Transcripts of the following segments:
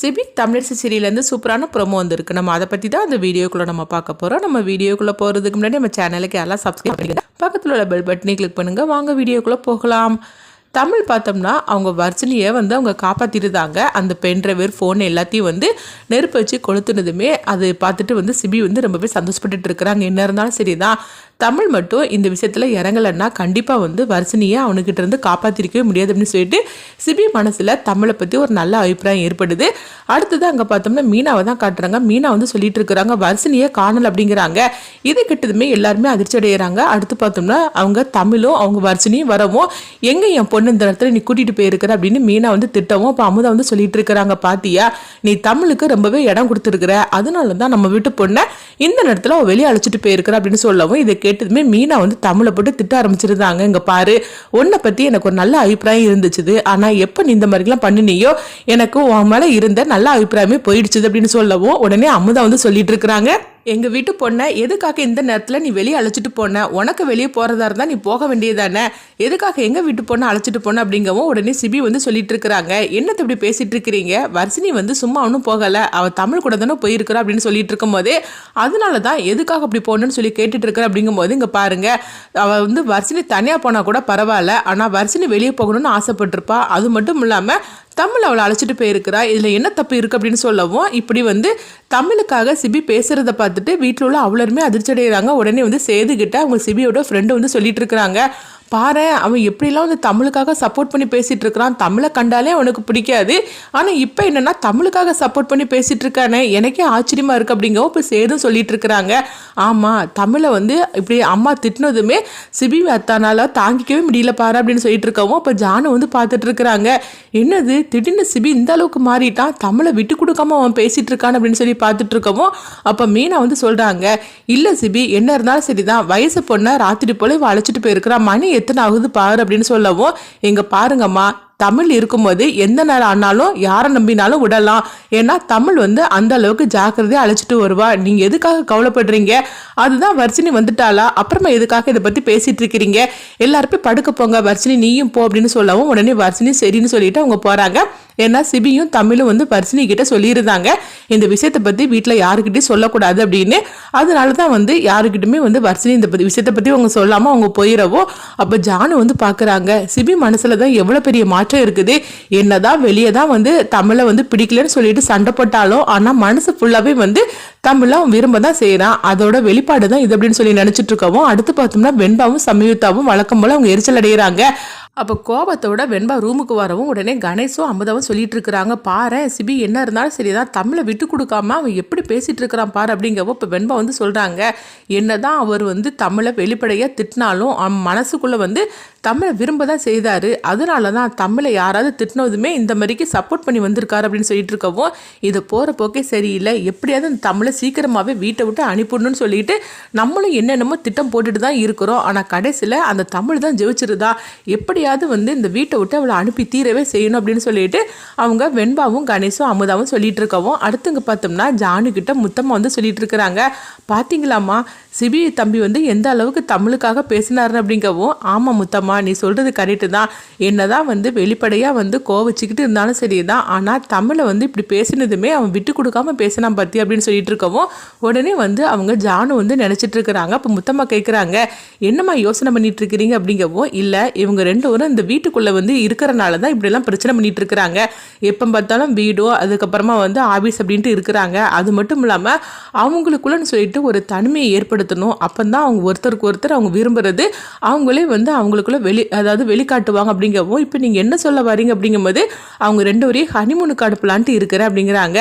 CP தமிழர் சீரியலேருந்து சூப்பரான promo வந்திருக்கு. நம்ம அதை பற்றி தான் அந்த வீடியோக்குள்ளே நம்ம பார்க்க போகிறோம் நம்ம வீடியோக்குள்ளே போகிறதுக்கு முன்னாடி நம்ம சேனலுக்கு எல்லாம் சப்ஸ்கிரைப் பண்ணிக்கலாம் பக்கத்தில் உள்ள பெல் பட்டனை கிளிக் பண்ணுங்கள் வாங்க வீடியோக்குள்ளே போகலாம். தமிழ் பார்த்தோம்னா அவங்க வர்ஜினியை வந்து அவங்க காப்பாற்றிருந்தாங்க அந்த பென்ட்ரைவர் ஃபோன் எல்லாத்தையும் வந்து நெருப்பு வச்சு கொளுத்துனதுமே அது பார்த்துட்டு வந்து சிபி வந்து ரொம்பவே சந்தோஷப்பட்டுட்டு இருக்கிறாங்க. என்ன இருந்தாலும் சரிதான். தமிழ் மட்டும் இந்த விஷயத்தில் இறங்கலைன்னா கண்டிப்பாக வந்து வர்சினியை அவனுக்கிட்ட இருந்து காப்பாற்றிருக்கவே முடியாது அப்படின்னு சொல்லிட்டு சிபி மனசில் தமிழை பற்றி ஒரு நல்ல அபிப்பிராயம் ஏற்படுது. அடுத்தது அங்கே பார்த்தோம்னா மீனாவை தான் காட்டுறாங்க. மீனா வந்து சொல்லிட்டு இருக்கிறாங்க வர்சினியை காணல் அப்படிங்கிறாங்க. இது கிட்டதுமே எல்லாருமே அதிர்ச்சி அடைகிறாங்க அடுத்து பார்த்தோம்னா அவங்க தமிழும் அவங்க வர்சினியும் வரவும் எங்கே என் பொண்ணு இந்த இடத்துல நீ கூட்டிகிட்டு போயிருக்கிற? அப்படின்னு மீனா வந்து திட்டவும் அப்போ அமுதா வந்து சொல்லிட்டு இருக்கிறாங்க பாத்தியா நீ தமிழுக்கு ரொம்பவே இடம் கொடுத்துருக்குற. அதனால தான் நம்ம வீட்டு பொண்ணை இந்த நேரத்தில் அவள் வெளியே அழைச்சிட்டு போயிருக்கிற அப்படின்னு சொல்லவும் இதை கேட்டதுமே மீனா வந்து தமிழை போட்டு திட்ட ஆரம்பிச்சிருந்தாங்க. இங்கே பாரு உன்னை பற்றி எனக்கு ஒரு நல்ல அபிப்பிராயம் இருந்துச்சு ஆனால் எப்போ நீ இந்த மாதிரிலாம் பண்ணினியோ எனக்கு உன் மேலே இருந்த நல்ல அபிப்பிராயமே போயிடுச்சுது அப்படின்னு சொல்லவும் உடனே அமுதா வந்து சொல்லிட்டு இருக்கிறாங்க. எங்கள் வீட்டு பொண்ணை எதுக்காக இந்த நேரத்தில் நீ வெளியே அழைச்சிட்டு போன? உனக்கு வெளியே போகிறதா இருந்தால் நீ போக வேண்டியதானே எதுக்காக எங்கள் வீட்டு பொண்ணை அழைச்சிட்டு போன? அப்படிங்கவும் உடனே சிபி வந்து சொல்லிட்டு இருக்கிறாங்க. என்னத்தை இப்படி பேசிட்டு இருக்கிறீங்க? வர்சினி வந்து சும்மா ஒன்றும் போகலை. அவள் தமிழ் கூட தானே போயிருக்கிறா? அப்படின்னு சொல்லிட்டு இருக்கும்போது அதனால தான் எதுக்காக அப்படி போகணும்னு சொல்லி கேட்டுட்டு இருக்கிற? அப்படிங்கும் போது பாருங்கள் பாருங்க வந்து வர்சினி தனியாக போனால் கூட பரவாயில்ல. ஆனால் வர்சினி வெளியே போகணும்னு ஆசைப்பட்டிருப்பா. அது மட்டும் இல்லாமல் தமிழ் அவளை அழைச்சிட்டு போயிருக்கிறா. இதில் என்ன தப்பு இருக்குது அப்படின்னு சொல்லவும் இப்படி வந்து தமிழுக்காக சிபி பேசுகிறத பார்த்துட்டு வீட்டில் உள்ள அவ்வளோருமே அதிர்ச்சி அடைகிறாங்க உடனே வந்து சேதுக்கிட்ட அவங்க சிபியோட ஃப்ரெண்டு வந்து சொல்லிட்டு இருக்கிறாங்க. பாரு அவன் எப்படிலாம் வந்து தமிழுக்காக சப்போர்ட் பண்ணி பேசிகிட்டு இருக்கிறான் தமிழை கண்டாலே அவனுக்கு பிடிக்காது. ஆனால் இப்போ என்னன்னா தமிழுக்காக சப்போர்ட் பண்ணி பேசிகிட்டு இருக்கானே எனக்கே ஆச்சரியமாக இருக்குது அப்படிங்கவும் இப்போ சேதும் சொல்லிட்டு இருக்கிறாங்க ஆமாம் தமிழை வந்து இப்படி அம்மா திட்டினதுமே சிபி அத்தானால தாங்கிக்கவே முடியல பாரு அப்படின்னு சொல்லிட்டு இருக்கவும் அப்போ ஜானு வந்து பார்த்துட்டு இருக்கிறாங்க என்னது திடீர்னு சிபி இந்த அளவுக்கு மாறிட்டான் தமிழை விட்டு கொடுக்காம அவன் பேசிகிட்டு இருக்கான் அப்படின்னு சொல்லி பார்த்துட்டு இருக்கவும் அப்போ மீனா வந்து சொல்கிறாங்க இல்லை சிபி என்ன இருந்தாலும் சரிதான் வயசு பொண்ணை ராத்திரி போல இவ அழைச்சிட்டு போயிருக்கிறான் மணி எத்தனை ஆகுது பாரு அப்படின்னு சொல்லவும் எங்க பாருங்கம்மா தமிழ் இருக்கும்போது எந்த நேரம் ஆனாலும் யாரை நம்பினாலும் விடலாம். ஏன்னா தமிழ் வந்து அந்த அளவுக்கு ஜாக்கிரதையாக அழைச்சிட்டு வருவா. நீங்கள் எதுக்காக கவலைப்படுறீங்க? அதுதான் வர்ஷினி வந்துட்டாளா? அப்புறமா எதுக்காக இதை பற்றி பேசிகிட்டு இருக்கிறீங்க? எல்லாருமே படுக்க போங்க வர்ஷினி. நீயும் போ அப்படின்னு சொல்லவும் உடனே வர்ஷினி சரின்னு சொல்லிட்டு அவங்க போகிறாங்க ஏன்னா சிபியும் தமிழும் வந்து வர்ஷினி கிட்ட சொல்லியிருந்தாங்க. இந்த விஷயத்தை பற்றி வீட்டில் யாருக்கிட்டையும் சொல்லக்கூடாது அப்படின்னு. அதனால தான் வந்து யாருக்கிட்டுமே வந்து வர்ஷினி இந்த பத்தி விஷயத்தை பற்றி அவங்க சொல்லாமல் அவங்க போயிடவோ அப்போ ஜானு வந்து பார்க்குறாங்க சிபி மனசில் தான் எவ்வளோ பெரிய மாற்றம் இருக்குது. என்னதான் வெளியே தான் வந்து தமிழை வந்து பிடிக்கலன்னு சொல்லிட்டு சண்டை போட்டாலும் ஆனால் மனசு ஃபுல்லாகவே வந்து தமிழை அவன் விரும்ப தான் செய்கிறான் அதோட வெளிப்பாடு தான் இது அப்படின்னு சொல்லி நினச்சிட்டு இருக்கவும் அடுத்து பார்த்தோம்னா வெண்பாவும் சமயுத்தாவும் வழக்கம் போல் அவங்க எரிச்சல் அடைகிறாங்க அப்போ கோபத்தோட வெண்பா ரூமுக்கு வரவும் உடனே கணேஷும் அமுதாவும் சொல்லிட்டு இருக்கிறாங்க. பாரு சிபி என்ன இருந்தாலும் சரிதான் தமிழை விட்டு கொடுக்காம அவன் எப்படி பேசிட்டு இருக்கிறான் பாரு அப்படிங்கவோ இப்போ வெண்பா வந்து சொல்றாங்க. என்னதான் அவர் வந்து தமிழை வெளிப்படையாக திட்டினாலும் அவன் மனசுக்குள்ள வந்து தமிழை விரும்ப தான் செய்தார். அதனால தான் தமிழை யாராவது திட்டினதுமே இந்த மாதிரிக்கு சப்போர்ட் பண்ணி வந்திருக்காரு அப்படின்னு சொல்லிட்டு இருக்கவும் இது போகிற போக்கே சரியில்லை. எப்படியாவது அந்த தமிழை சீக்கிரமாகவே வீட்டை விட்டு அனுப்பிடணும்னு சொல்லிட்டு நம்மளும் என்னென்னமோ திட்டம் போட்டுட்டு தான் இருக்கிறோம். ஆனால் கடைசியில் அந்த தமிழ் தான் ஜெயிச்சிருதா? எப்படியாவது வந்து இந்த வீட்டை விட்டு அவளை அனுப்பி தீரவே செய்யணும் அப்படின்னு சொல்லிட்டு அவங்க வெண்பாவும் கணேஷும் அமுதாவும் சொல்லிட்டு இருக்கவும் அடுத்துங்க பார்த்தோம்னா ஜானு கிட்ட வந்து சொல்லிட்டு இருக்கிறாங்க. பார்த்தீங்களாம்மா சிபி தம்பி வந்து எந்த அளவுக்கு தமிழுக்காக பேசினாரு அப்படிங்கவும் ஆமாம் முத்தம்மா நீ சொல்கிறது கரெக்டு தான். என்னதான் வந்து வெளிப்படையாக வந்து கோவச்சிக்கிட்டு இருந்தாலும் சரி தான் ஆனால் தமிழை வந்து இப்படி பேசினதுமே அவன் விட்டு கொடுக்காம பேசினான் பற்றி அப்படின்னு சொல்லிட்டு இருக்கவும் உடனே வந்து அவங்க ஜானு வந்து நினச்சிட்டு இருக்கிறாங்க. அப்போ முத்தம்மா கேட்குறாங்க என்னம்மா யோசனை பண்ணிட்டு இருக்கிறீங்க? அப்படிங்கவும் இல்லை இவங்க ரெண்டு பேரும் இந்த வீட்டுக்குள்ளே வந்து இருக்கிறனால தான் இப்படிலாம் பிரச்சனை பண்ணிட்டு இருக்கிறாங்க. எப்போ பார்த்தாலும் வீடோ அதுக்கப்புறமா வந்து ஆஃபீஸ் அப்படின்ட்டு இருக்கிறாங்க. அது மட்டும் இல்லாமல் அவங்களுக்குள்ளன்னு சொல்லிட்டு ஒரு தனிமையை வெளிப்படுத்தணும் அப்போ தான் அவங்க ஒருத்தருக்கு ஒருத்தர் அவங்க விரும்புகிறது அவங்களே வந்து அவங்களுக்குள்ள வெளி அதாவது வெளிக்காட்டுவாங்க அப்படிங்கவும் இப்போ நீங்கள் என்ன சொல்ல வரீங்க அப்படிங்கும்போது அவங்க ரெண்டு வரையும் ஹனிமூனுக்கு அனுப்பலான்ட்டு இருக்கிற அப்படிங்கிறாங்க.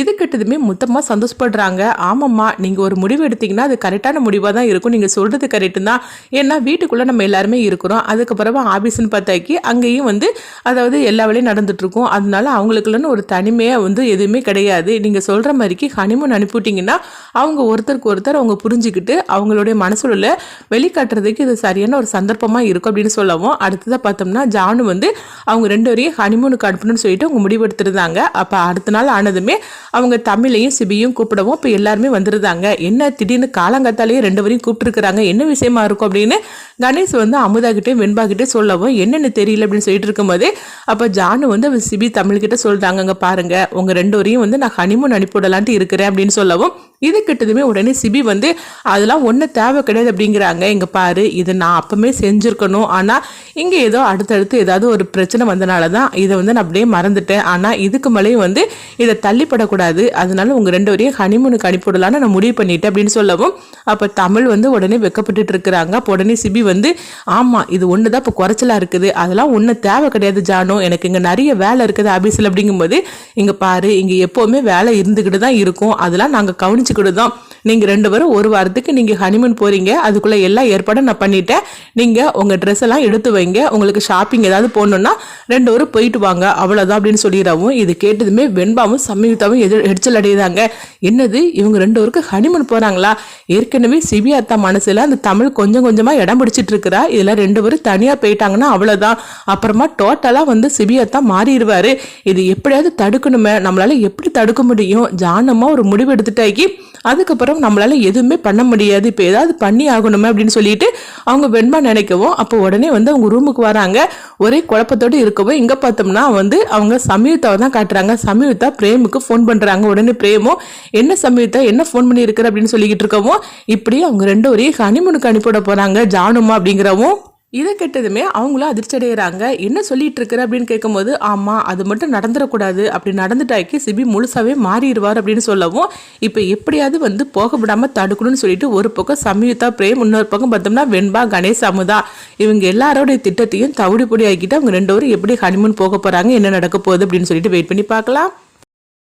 இது கிட்டதுமே மொத்தமாக சந்தோஷப்படுறாங்க. ஆமாம்மா நீங்கள் ஒரு முடிவு எடுத்தீங்கன்னா அது கரெக்டான முடிவாக தான் இருக்கும். நீங்கள் சொல்கிறது கரெக்டு தான் ஏன்னா வீட்டுக்குள்ளே நம்ம எல்லாருமே இருக்கிறோம். அதுக்கப்புறமா ஆஃபீஸ்னு பார்த்தாக்கி அங்கேயும் வந்து அதாவது எல்லா வேலையும் நடந்துட்டுருக்கும். அதனால அவங்களுக்குள்ளன்னு ஒரு தனிமையாக வந்து எதுவுமே கிடையாது. நீங்கள் சொல்கிற மாதிரிக்கு ஹனிமூன் அனுப்பிவிட்டிங்கன்னா அவங்க ஒருத்தருக்கு ஒருத்தர் அவங்க புரிஞ்சுக்கிட்டு எடுத்துக்கிட்டு அவங்களுடைய மனசுல உள்ள வெளிக்காட்டுறதுக்கு இது சரியான ஒரு சந்தர்ப்பமாக இருக்கும் அப்படின்னு சொல்லவும் அடுத்ததாக பார்த்தோம்னா ஜானு வந்து அவங்க ரெண்டு வரையும் ஹனிமூனுக்கு அனுப்பணும்னு சொல்லிட்டு அவங்க முடிவெடுத்துருந்தாங்க. அப்போ அடுத்த நாள் ஆனதுமே அவங்க தமிழையும் சிபியும் கூப்பிடவும் இப்போ எல்லாருமே வந்துருந்தாங்க. என்ன திடீர்னு காலங்காத்தாலேயே ரெண்டு வரையும் கூப்பிட்டுருக்குறாங்க என்ன விஷயமா இருக்கும் அப்படின்னு கணேஷ் வந்து அமுதா கிட்டே வெண்பா கிட்டே சொல்லவும் என்னென்னு தெரியல அப்படின்னு சொல்லிட்டு இருக்கும்போது அப்போ ஜானு வந்து சிபி தமிழ்கிட்ட சொல்றாங்க அங்கே பாருங்க உங்க ரெண்டு வரையும் வந்து நான் ஹனிமூன் அனுப்பிவிடலான்ட்டு இருக்கிறேன் அப்படின்னு சொல்லவும் இது கிட்டதுமே உடனே சிபி வந்து அதெல்லாம் ஒன்றும் தேவை கிடையாது அப்படிங்கிறாங்க. இங்கே பாரு இதை நான் அப்போவுமே செஞ்சுருக்கணும். ஆனால் இங்கே ஏதோ அடுத்தடுத்து ஏதாவது ஒரு பிரச்சனை வந்தனால தான் இதை வந்து நான் அப்படியே மறந்துட்டேன். ஆனால் இதுக்கு மேலேயும் வந்து இதை தள்ளிப்படக்கூடாது. அதனால உங்கள் ரெண்டு வரையும் ஹனிமூனுக்கு அனுப்பிவிடலான்னு நான் முடிவு பண்ணிட்டேன் அப்படின்னு சொல்லவும் அப்போ தமிழ் வந்து உடனே வெக்கப்பட்டுட்டு இருக்கிறாங்க. அப்போ உடனே சிபி வந்து ஆமாம் இது ஒன்று தான் இப்போ குறைச்சலாக இருக்குது. அதெல்லாம் ஒன்றும் தேவை கிடையாது ஜானோ. எனக்கு இங்கே நிறைய வேலை இருக்குது ஆஃபீஸில் அப்படிங்கும்போது இங்கே பாரு இங்கே எப்போவுமே வேலை இருந்துக்கிட்டு தான் இருக்கும். அதெல்லாம் நாங்கள் கவனிச்சுக்கிட்டு தான் நீங்கள் ரெண்டு பேரும் ஒரு வாரத்துக்கு நீங்கள் ஹனிமூன் போகிறீங்க அதுக்குள்ளே எல்லா ஏற்பாடும் நான் பண்ணிட்டேன். நீங்கள் உங்கள் ட்ரெஸ் எல்லாம் எடுத்து வைங்க. உங்களுக்கு ஷாப்பிங் ஏதாவது போகணுன்னா ரெண்டு பேரும் போயிட்டு வாங்க. அவ்வளோதான் அப்படின்னு சொல்லிடவும் இது கேட்டதுமே வெண்பாவும் சம்யுக்தாவும் எதிர் எரிச்சல் அடையுதாங்க. என்னது? இவங்க ரெண்டு பேருக்கு ஹனிமூன் போகிறாங்களா ஏற்கனவே சிபியாத்தா மனசில் அந்த தமிழ் கொஞ்சம் கொஞ்சமாக இடம் பிடிச்சிட்டு இருக்கிறா. இதில் ரெண்டு பேரும் தனியாக போயிட்டாங்கன்னா அவ்வளோதான் அப்புறமா டோட்டலாக வந்து சிபியாத்தா மாறிடுவார். இது எப்படியாவது தடுக்கணுமே. நம்மளால எப்படி தடுக்க முடியும்? ஜானமாக ஒரு முடிவு எடுத்துட்டாக்கி அதுக்கப்புறம் நம்மளால எதுவுமே பண்ண முடியாது. இப்போ ஏதாவது பண்ணி ஆகணுமே அப்படின்னு சொல்லிட்டு அவங்க வெண்பா நினைக்கவும் அப்போ உடனே வந்து அவங்க ரூமுக்கு வராங்க. ஒரே குழப்பத்தோடு இருக்கவும் இங்கே பார்த்தோம்னா வந்து அவங்க சமீர்த்தாவை தான் காட்டுறாங்க. சமீர்த்தா பிரேமுக்கு ஃபோன் பண்ணுறாங்க உடனே பிரேமும் என்ன சமீர்த்தா என்ன ஃபோன் பண்ணி இருக்கிற அப்படின்னு சொல்லிக்கிட்டு இருக்கவும் இப்படி அவங்க ரெண்டு ஒரே ஹனிமூனுக்கு அனுப்பிவிட போகிறாங்க ஜானுமா அப்படிங்கிறவும் இதை கெட்டதுமே அவங்களும் அதிர்ச்சி அடைகிறாங்க என்ன சொல்லிட்டு இருக்கிற அப்படின்னு கேட்கும்போது ஆமாம் அது மட்டும் நடந்துடக்கூடாது. அப்படி நடந்துட்டாக்கி சிபி முழுசாவே மாறிடுவார் அப்படின்னு சொல்லவும் இப்போ எப்படியாவது வந்து போக விடாமல் தடுக்கணும்னு சொல்லிட்டு ஒரு பக்கம் சம்யுக்தா பிரேம் இன்னொரு பக்கம் பார்த்தோம்னா வெண்பா கணேஷ் அமுதா. இவங்க எல்லாரோடைய திட்டத்தையும் தவிடுபொடி ஆக்கிட்டு அவங்க ரெண்டு பேரும் எப்படி ஹனிமூன் போக போகிறாங்க என்ன நடக்க போகுது அப்படின்னு சொல்லிட்டு வெயிட் பண்ணி பார்க்கலாம்.